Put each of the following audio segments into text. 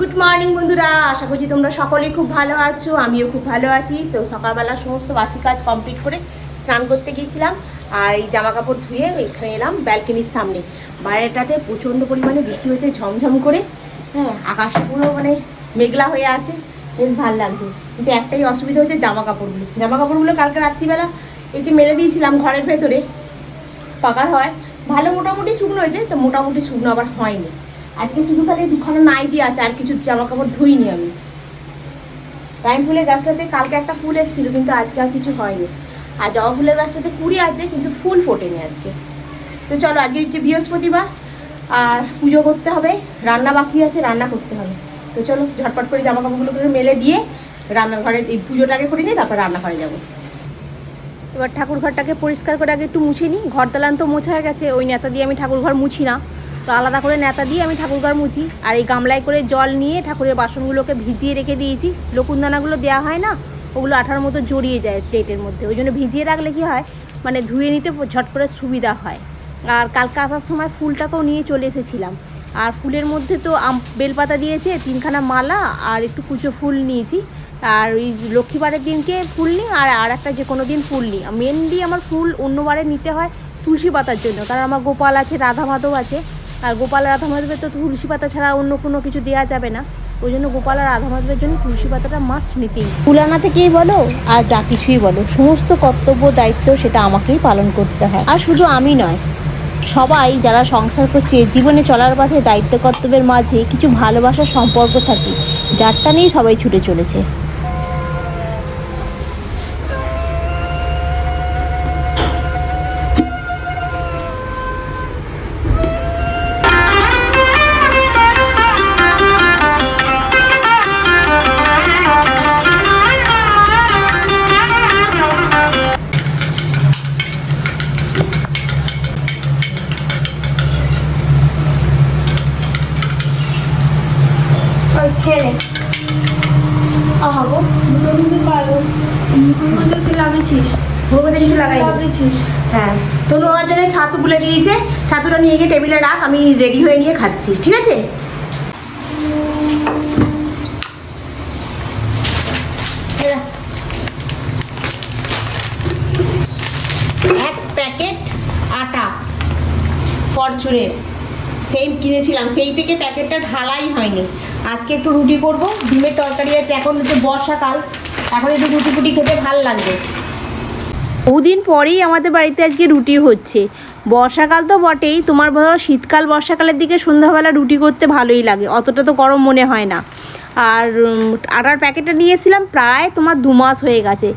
Good morning বন্ধুরা। আশা করছি তোমরা সকলেই খুব ভালো আছো, আমিও খুব ভালো আছি। তো সকালবেলা সমস্ত বাসি কাজ কমপ্লিট করে স্নান করতে গিয়েছিলাম আর এই জামা কাপড় ধুয়ে এখানে এলাম ব্যালকনির সামনে। বাইরেটাতে প্রচণ্ড পরিমাণে বৃষ্টি হয়েছে, ঝমঝম করে। হ্যাঁ আকাশ পুরো মানে মেঘলা হয়ে আছে। বেশ ভালো লাগছে। কিন্তু একটাই অসুবিধা হচ্ছে জামা কাপড়গুলো জামা কাপড়গুলো কালকে রাত্রিবেলা একে মেলে দিয়েছিলাম ঘরের ভেতরে। পাকার হয়। ভালো মোটামুটি শুকনো হয়েছে, তো মোটামুটি শুকনো আবার হয়নি। আজকে শুধু খালি দুখানা নাইটি আছে, আর কিছু জামা কাপড় ধুইনি আমি। টাইম ফুলের গাছটাতে কালকে একটা ফুল এসেছিল, কিন্তু আজকে আর কিছু হয়নি। আর জবা ফুলের গাছটাতে কুড়ি আছে, কিন্তু ফুল ফোটেনি আজকে। তো চলো, আজকে হচ্ছে বৃহস্পতিবার, আর পুজো করতে হবে, রান্না বাকি আছে, রান্না করতে হবে। তো চলো, ঝটপট করে জামা কাপড়গুলো করে মেলে দিয়ে রান্নাঘরে এই পুজোটাকে করে নিয়ে তারপর রান্নাঘরে যাব। এবার ঠাকুর ঘরটাকে পরিষ্কার করে আগে একটু মুছে নিই। ঘর দালান তো মোছা হয়ে গেছে, ওই নেতা দিয়ে আমি ঠাকুর ঘর মুছি না। তো আলাদা করে নেতা দিয়ে আমি ঠাকুর ঘর মুছি। আর এই গামলায় করে জল নিয়ে ঠাকুরের বাসনগুলোকে ভিজিয়ে রেখে দিয়েছি। লকুনদানাগুলো দেওয়া হয় না, ওগুলো আঠার মতো জড়িয়ে যায় প্লেটের মধ্যে। ওই জন্য ভিজিয়ে রাখলে কি হয় মানে ধুয়ে নিতে ঝট করে সুবিধা হয়। আর কালকে আসার সময় ফুলটাকেও নিয়ে চলে এসেছিলাম। আর ফুলের মধ্যে তো আম, বেলপাতা দিয়েছে, তিনখানা মালা আর একটু কুচো ফুল নিয়েছি। আর ওই লক্ষ্মীবারের দিনকে ফুল নিই, আর আর একটা যে কোনো দিন ফুল নিই। মেনলি আমার ফুল অন্যবারে নিতে হয় তুলসী পাতার জন্য, কারণ আমার গোপাল আছে, রাধা মাধব আছে। আর গোপাল রাধা মাধবের তো তুলসী পাতা ছাড়া অন্য কোনো কিছু দেওয়া যাবে না। ওই জন্য গোপাল আর রাধা মাধবের জন্য তুলসী পাতাটা মাস্ট নিতেই। তুলানা থেকেই বলো? আর যা কিছুই বলো। সমস্ত কর্তব্য, দায়িত্ব সেটা আমাকেই পালন করতে হয়। আর শুধু আমি নয়, সবাই যারা সংসার করছে, জীবনে চলার পথে দায়িত্ব কর্তব্যের মাঝে কিছু ভালোবাসার সম্পর্ক থাকে, যারটা নিয়েই সবাই ছুটে চলেছে। লাগিয়েছিস হ্যাঁ। তনু আমার জন্য ছাতু বলে দিয়েছে। ছাতুটা নিয়ে গিয়ে টেবিলে রাখ, আমি রেডি হয়ে নিয়ে খাচ্ছি, ঠিক আছে? এক প্যাকেট আটা, ফরচুনের। সেই কিনেছিলাম, সেই থেকে প্যাকেটটা ঢালাই হয়নি। আজকে একটু রুটি করব, ডিমের তরকারি আছে, এখন হচ্ছে বর্ষাকাল। এখন একটু রুটি ফুটি খেতে ভালো লাগবে। বহুদিন পরেই আমাদের বাড়িতে আজকে রুটি হচ্ছে। বর্ষাকাল তো বটেই, তোমার ধরো শীতকাল বর্ষাকালের দিকে সন্ধ্যাবেলা রুটি করতে ভালোই লাগে, অতটা তো গরম মনে হয় না। আর আটার প্যাকেটটা নিয়েছিলাম, প্রায় তোমার দু মাস হয়ে গেছে।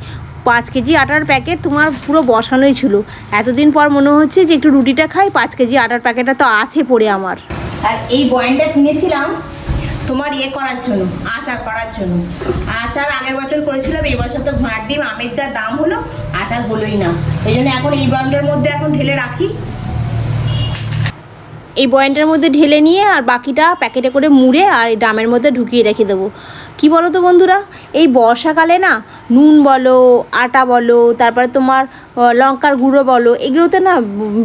পাঁচ কেজি আটার প্যাকেট তোমার পুরো বসানোই ছিল। এতদিন পর মনে হচ্ছে যে একটু রুটিটা খাই, পাঁচ কেজি আটার প্যাকেটটা তো আছে পড়ে আমার। আর এই বয়েনটা কিনেছিলাম তোমার ইয়ে করার জন্য, আচার করার জন্য। আচার আগের বছর করেছিলাম, এই বছর তো ঘোড়ার ডিম, আমের যা দাম হলো, আচার হলোই না। এই জন্য এখন এই বয়েনটার মধ্যে এখন ঢেলে রাখি। এই বয়েনটার মধ্যে ঢেলে নিয়ে আর বাকিটা প্যাকেটে করে মুড়ে আর এই ড্রামের মধ্যে ঢুকিয়ে রেখে দেবো। কি বলো তো বন্ধুরা? এই বর্ষাকালে না, নুন বলো, আটা বলো, তারপরে তোমার লঙ্কার গুঁড়ো বলো, এগুলোতে না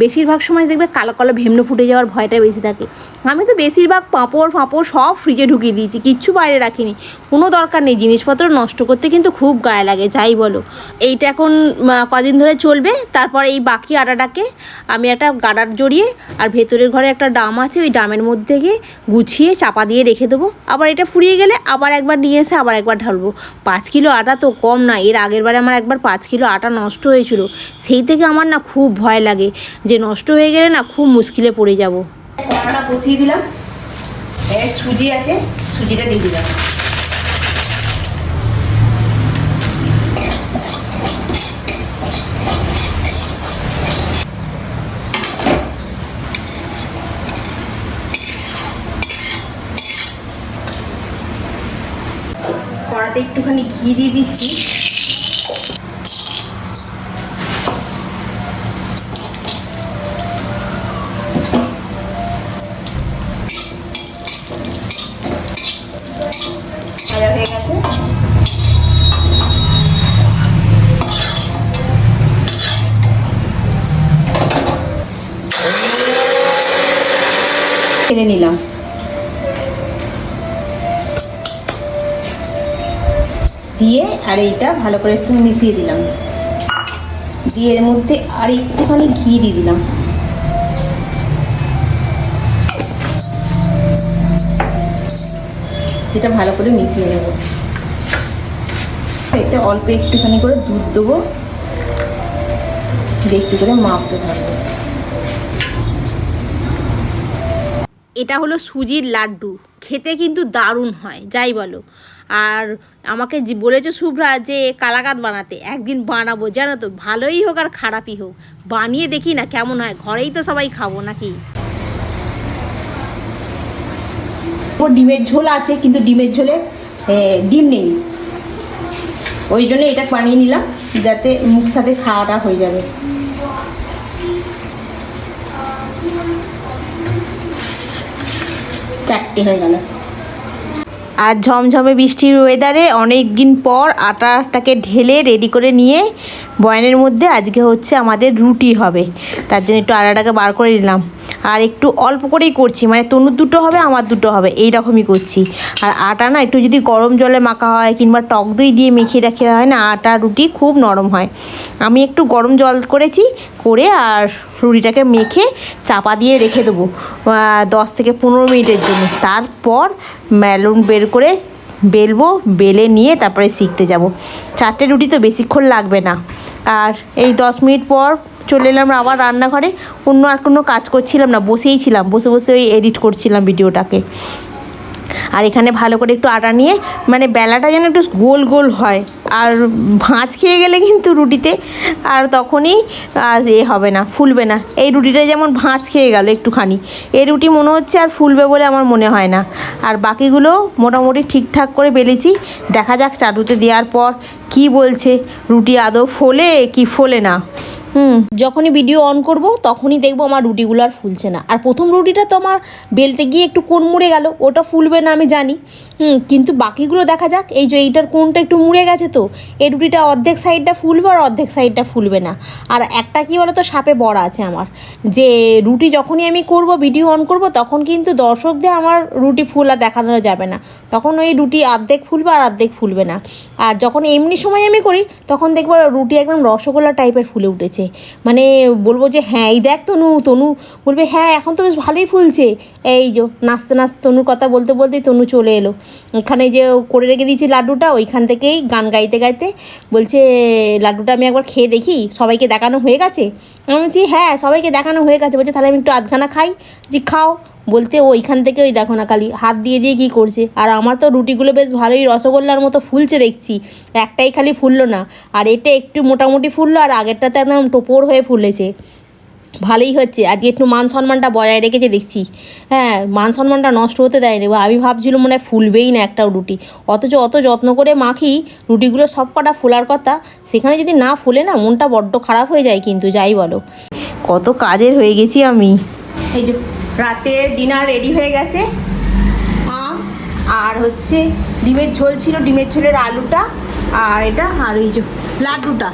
বেশিরভাগ সময় দেখবে কালো কালো ভেমনো ফুটে যাওয়ার ভয়টা বেশি থাকে। আমি তো বেশিরভাগ পাঁপড় ফাঁপড় সব ফ্রিজে ঢুকিয়ে দিয়েছি, কিচ্ছু বাইরে রাখিনি। কোনো দরকার নেই, জিনিসপত্র নষ্ট করতে কিন্তু খুব গায়ে লাগে, যাই বলো। এইটা এখন কদিন ধরে চলবে, তারপর এই বাকি আটাটাকে আমি একটা গাডার জড়িয়ে আর ভেতরের ঘরে একটা ডাম আছে, ওই ডামের মধ্যে গিয়ে গুছিয়ে চাপা দিয়ে রেখে দেবো। আবার এটা ফুরিয়ে গেলে আবার একবার নিয়ে এসে আবার একবার ঢালবো। পাঁচ কিলো আটা তো কম না, এর আগের বারে আমার একবার পাঁচ কিলো আটা নষ্ট হয়েছিল। সেই থেকে আমার না খুব ভয় লাগে যে নষ্ট হয়ে গেলে না খুব মুশকিলে পড়ে যাব। কড়াটা বসিয়ে দিলাম। সুজি আছে, সুজিটা দিয়ে দিলাম। কড়াতে একটুখানি ঘি দিয়ে দিচ্ছি। ছেড়ে নিলাম। দিয়ে আর এইটা ভালো করে সঙ্গে মিশিয়ে দিলাম। দিয়ে এর মধ্যে আর একটুখানি ঘি দিয়ে দিলাম। এটা ভালো করে মিশিয়ে নেব। এতে অল্প একটুখানি করে দুধ দেবো। দিয়ে একটু করে মাপতে থাকব। এটা হলো সুজির লাড্ডু। খেতে কিন্তু দারুণ হয়, যাই বলো। আর আমাকে বলেছে শুভ্রা যে কালাকাত বানাতে, একদিন বানাবো, জানো তো, ভালোই হোক আর খারাপই হোক। বানিয়ে দেখি না কেমন হয়, ঘরেই তো সবাই খাব নাকি? ডিমের ঝোল আছে, কিন্তু ডিমের ঝোলে ডিম নেই। ওই জন্য এটা বানিয়ে নিলাম, যাতে মুখ সাথে খাওয়াটা হয়ে যাবে। চারটে হয়ে গেল। আর ঝমঝমে বৃষ্টির ওয়েদারে অনেক দিন পর আটাটাকে ঢেলে রেডি করে নিয়ে বয়ানের মধ্যে আজকে হচ্ছে আমাদের রুটি হবে। তার জন্য একটু আটাটাকে বার করে নিলাম। আর একটু অল্প করেই করছি মানে তনুর দুটো হবে, আমার দুটো হবে এই রকমই করছি। আর আটা না, একটু যদি গরম জলে মাখা হয়, কিংবা টক দই দিয়ে মেখে রাখা হয় না, আটা, রুটি খুব নরম হয়। আমি একটু গরম জল করেছি, করে আর রুটিটাকে মেখে চাপা দিয়ে রেখে দেবো দশ থেকে পনেরো মিনিটের জন্য। তারপর মেলন বের করে বেলবো, বেলে নিয়ে তারপরে শিখতে যাব। চারটে রুটি তো বেশিক্ষণ লাগবে না। আর এই দশ মিনিট পর চলে এলাম আবার রান্নাঘরে। অন্য আর কোনো কাজ করছিলাম না, বসেই ছিলাম, বসে বসে ওই এডিট করছিলাম ভিডিওটাকে। আর এখানে ভালো করে একটু আটা নিয়ে মানে বেলাটা যেন একটু গোল গোল হয়। আর ভাঁজ খেয়ে গেলে কিন্তু রুটিতে, আর তখনই আর এ হবে না, ফুলবে না। এই রুটিটা যেমন ভাঁজ খেয়ে গেল একটুখানি এই রুটি মনে হচ্ছে আর ফুলবে বলে আমার মনে হয় না। আর বাকিগুলো মোটামুটি ঠিকঠাক করে বেলেছি। দেখা যাক চাটুতে দেওয়ার পর কি বলছে, রুটি আদৌ ফোলে কি ফোলে না। হুম, যখনই ভিডিও অন করব, তখনই দেখব আমার রুটিগুলো আর ফুলছে না। আর প্রথম রুটিটা তো আমার বেলতে গিয়ে একটু কোন মুড়ে গেল, ওটা ফুলবে না আমি জানি। হুম, কিন্তু বাকিগুলো দেখা যাক, এই যে এইটার কোনটা একটু মুড়ে গেছে তো, এই রুটিটা অর্ধেক সাইডটা ফুলবে আর অর্ধেক সাইডটা ফুলবে না। আর একটা কি বলো তো সাপে বড়া আছে আমার। যে রুটি যখনই আমি করব ভিডিও অন করব, তখন কিন্তু দর্শকদের আমার রুটি ফুলা দেখানো যাবে না। তখন ওই রুটি অর্ধেক ফুলবে আর অর্ধেক ফুলবে না। আর যখন এমনি সময় আমি করি, তখন দেখব রুটি একদম রসগোল্লা টাইপের ফুলে উঠেছে। মানে বলব যে হ্যাঁ এই দেখ তনু তনু বলবে হ্যাঁ এখন তো বেশ ভালোই ফুলছে। এই যে, নাচতে নাচতে তনুর কথা বলতে বলতেই তনু চলে এলো। এখানে যে করে রেখে দিয়েছি লাড্ডুটা, ওইখান থেকেই গান গাইতে গাইতে বলছে, লাড্ডুটা আমি একবার খেয়ে দেখি, সবাইকে দেখানো হয়ে গেছে? আমি বলছি হ্যাঁ সবাইকে দেখানো হয়ে গেছে। বলছে, তাহলে আমি একটু আধখানা খাই। যে খাও। বলতে ওইখান থেকে ওই দেখো না খালি হাত দিয়ে দিয়ে কী করছে? আর আমার তো রুটিগুলো বেশ ভালোই রসগোল্লার মতো ফুলছে দেখছি। একটাই খালি ফুললো না। আর এটা একটু মোটামুটি ফুললো আর আগেরটাতে একদম টোপর হয়ে ফুলেছে। ভালোই হচ্ছে। আজকে একটু মান সম্মানটা বজায় রেখেছে দেখছি। হ্যাঁ মান সম্মানটা নষ্ট হতে দেয়নি। আমি ভাবছিলাম মনে হয় ফুলবেই না একটাও রুটি। অথচ অত যত্ন করে মাখি, রুটিগুলো সব কটা ফোলার কথা। সেখানে যদি না ফুলে না, মনটা বড্ড খারাপ হয়ে যায় কিন্তু, যাই বলো। কত কাজের হয়ে গেছি আমি। এই যে রাতে ডিনার রেডি হয়ে গেছে। আম আর হচ্ছে ডিমের ঝোল ছিল ডিমের ঝোলের আলুটা আর এটা আর ওই যে লাড্ডুটা।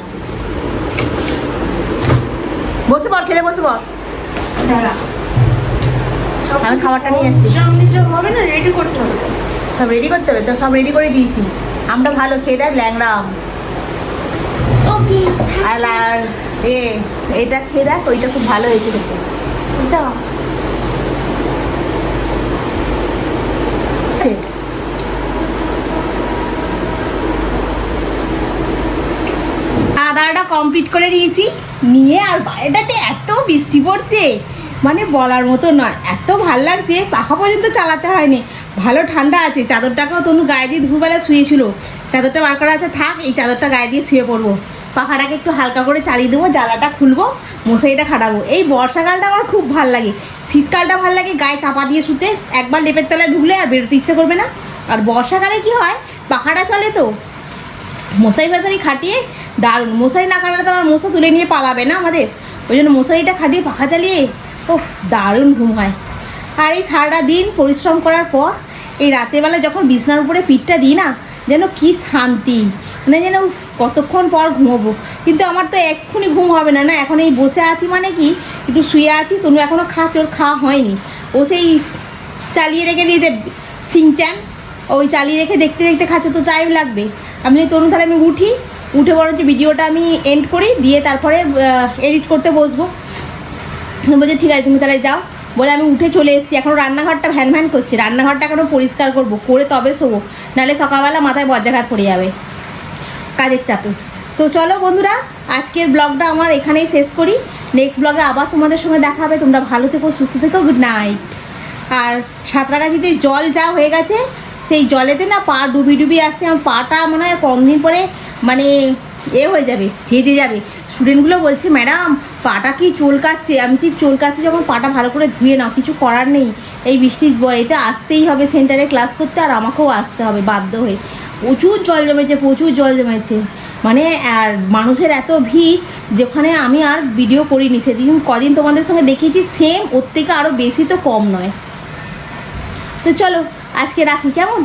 বসে পড় খেলে বসে পড়। আমি খাবারটা নিয়ে এসেছি হবে না? রেডি করতে হবে। সব রেডি করতে হবে তো সব রেডি করে দিয়েছি। আমটা ভালো খেয়ে দেখ ল্যাংড়া আম। আর আর এ এটা খেয়ে দেখ ওইটা খুব ভালো হয়েছে খেতে। আছে। দাওয়াটা কমপ্লিট করে নিয়েছি। নিয়ে আর বাইরেটাতে এত বৃষ্টি পড়ছে। মানে বলার মতো নয়, এত ভালো লাগছে, পাখা পর্যন্ত চালাতে হয়নি। ভালো ঠান্ডা আছে, চাদরটাকেও তনু গায়ে দিয়ে দুপুরবেলা শুয়েছিল। চাদরটা বার করা আছে, থাক, এই চাদরটা গায়ে দিয়ে শুয়ে পড়ব। পাখাটাকে একটু হালকা করে চালিয়ে দেবো, জ্বালাটা খুলবো, মশারিটা খাটাবো। এই বর্ষাকালটা আমার খুব ভালো লাগে। শীতকালটা ভালো লাগে, গায়ে চাপা দিয়ে শুতে, একবার লেপের তলায় ঢুকলে আর বেরোতে ইচ্ছে করবে না। আর বর্ষাকালে কি হয়, পাখাটা চলে তো। মশারি ফশারি খাটিয়ে, দারুণ। মশারি না খাটালে তো আমার মশা তুলে নিয়ে পালাবে না আমাদের। ওই জন্য মশারিটা খাটিয়ে, পাখা চালিয়ে ও দারুণ ঘুম হয়। আর এই সারাটা দিন পরিশ্রম করার পর, এই রাতেরবেলা যখন বিছনার উপরে পিঠটা দিই না, যেন কি শান্তি। মানে যেন কতক্ষণ পর ঘুমোবো। কিন্তু আমার তো এক্ষুনি ঘুম হবে না না? এখন এই বসে আছি মানে কি? একটু শুয়ে আছি, তনু এখনও খাচ্ছে ওর খাওয়া হয়নি। ও সেই চালিয়ে রেখে দিয়েছে সিংচ্যান ওই চালিয়ে রেখে দেখতে দেখতে খাচ্ছে, তো টাইম লাগবে। আমি তরুণ তাহলে আমি উঠি। উঠে বরঞ্চ ভিডিওটা আমি এন্ড করি, দিয়ে তারপরে এডিট করতে বসবো। বলছে, ঠিক আছে, তুমি তাহলে যাও। বলে, আমি উঠে চলে এসেছি। এখনও রান্নাঘরটা ভ্যান ভ্যান করছে। রান্নাঘরটা এখনও পরিষ্কার করব, করে তবে শোবো। নাহলে সকালবেলা মাথায় বজ্রাঘাত পড়ে যাবে। কাজের চাপে। তো চলো বন্ধুরা, আজকের ব্লগটা আমার এখানেই শেষ করি। নেক্সট ব্লগে আবার তোমাদের সঙ্গে দেখা হবে। তোমরা ভালো থেকো, সুস্থ থেকো গুড নাইট আর সাঁতরাগাছিতে জল যা হয়ে গেছে, সেই জলেতে না পা ডুবি ডুবি আসছে। আমার পাটা মনে হয় কম দিন পরে মানে এ হয়ে যাবে, হেজে যাবে। স্টুডেন্টগুলো বলছে ম্যাডাম পাটা কি চুলকাচ্ছে? আমি ঠিক চুলকাচ্ছে যখন পাটা ভালো করে ধুয়ে নাও, কিছু করার নেই। এই বৃষ্টির বয়েতে আসতেই হবে সেন্টারে ক্লাস করতে, আর আমাকেও আসতে হবে বাধ্য হয়ে। প্রচুর জল জমেছে, প্রচুর জল জমেছে। মানে আর মানুষের এত ভিড় যেখানে আমি আর ভিডিও করিনি। সেদিন কদিন তোমাদের সঙ্গে দেখিয়েছি সেম ওর থেকে আরও বেশি তো কম নয়। তো চলো, আজকে রাখি, কেমন?